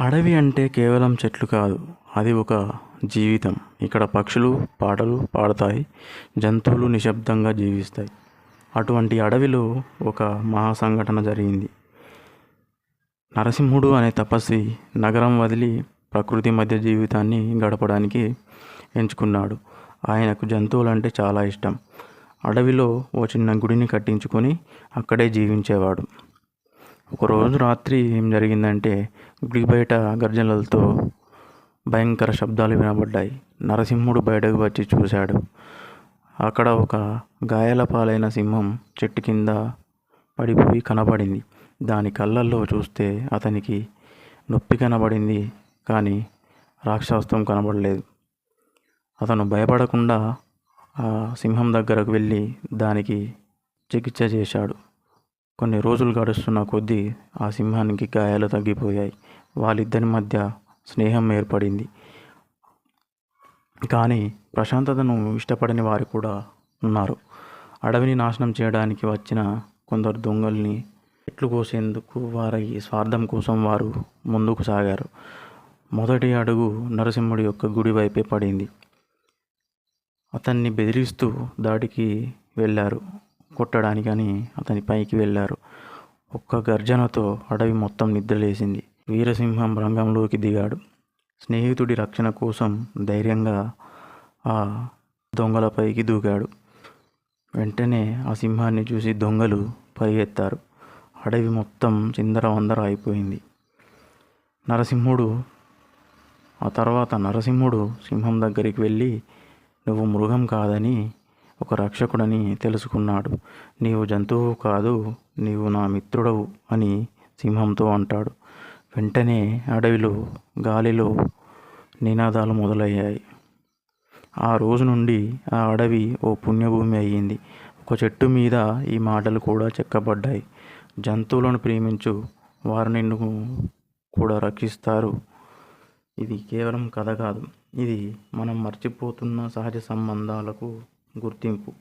అడవి అంటే కేవలం చెట్లు కాదు అది ఒక జీవితం. ఇక్కడ పక్షులు పాటలు పాడతాయి జంతువులు నిశ్శబ్దంగా జీవిస్తాయి. అటువంటి అడవిలో ఒక మహా సంఘటన జరిగింది. నరసింహుడు అనే తపస్వి నగరం వదిలి ప్రకృతి మధ్య జీవితాన్ని గడపడానికి ఎంచుకున్నాడు. ఆయనకు జంతువులంటే చాలా ఇష్టం. అడవిలో ఓ చిన్న గుడిని కట్టించుకొని అక్కడే జీవించేవాడు. ఒకరోజు రాత్రి ఏం జరిగిందంటే గుడి బయట గర్జనలతో భయంకర శబ్దాలు వినబడ్డాయి. నరసింహుడు బయటకు వచ్చి చూశాడు. అక్కడ ఒక గాయాల పాలైన సింహం చెట్టు కింద పడిపోయి కనబడింది. దాని కళ్ళల్లో చూస్తే అతనికి నొప్పి కనబడింది కానీ రాక్షసత్వం కనబడలేదు. అతను భయపడకుండా ఆ సింహం దగ్గరకు వెళ్ళి దానికి చికిత్స చేశాడు. కొన్ని రోజులు గడుస్తున్న కొద్దీ ఆ సింహానికి గాయాలు తగ్గిపోయాయి. వాళ్ళిద్దరి మధ్య స్నేహం ఏర్పడింది. కానీ ప్రశాంతతను ఇష్టపడని వారు కూడా ఉన్నారు. అడవిని నాశనం చేయడానికి వచ్చిన కొందరు దొంగల్ని చెట్లు కోసేందుకు వారి స్వార్థం కోసం వారు ముందుకు సాగారు. మొదటి అడుగు నరసింహుడి యొక్క గుడి వైపే పడింది. అతన్ని బెదిరిస్తూ దాడికి వెళ్ళారు. కొట్టడానికని అతని పైకి వెళ్ళారు. ఒక్క గర్జనతో అడవి మొత్తం నిద్రలేసింది. వీరసింహం రంగంలోకి దిగాడు. స్నేహితుడి రక్షణ కోసం ధైర్యంగా ఆ దొంగలపైకి దూకాడు. వెంటనే ఆ సింహాన్ని చూసి దొంగలు పరిగెత్తారు. అడవి మొత్తం చిందరవందర అయిపోయింది. నరసింహుడు ఆ తర్వాత నరసింహుడు సింహం దగ్గరికి వెళ్ళి నువ్వు మృగం కాదని ఒక రక్షకుడని తెలుసుకున్నాడు. నీవు జంతువు కాదు నీవు నా మిత్రుడవు అని సింహంతో అంటాడు. వెంటనే అడవిలో గాలిలో నినాదాలు మొదలయ్యాయి. ఆ రోజు నుండి ఆ అడవి ఓ పుణ్యభూమి అయ్యింది. ఒక చెట్టు మీద ఈ మాటలు కూడా చెక్కబడ్డాయి. జంతువులను ప్రేమించు వారు నిన్ను కూడా రక్షిస్తారు. ఇది కేవలం కథ కాదు. ఇది మనం మర్చిపోతున్న సహజ సంబంధాలకు గుర్తింపు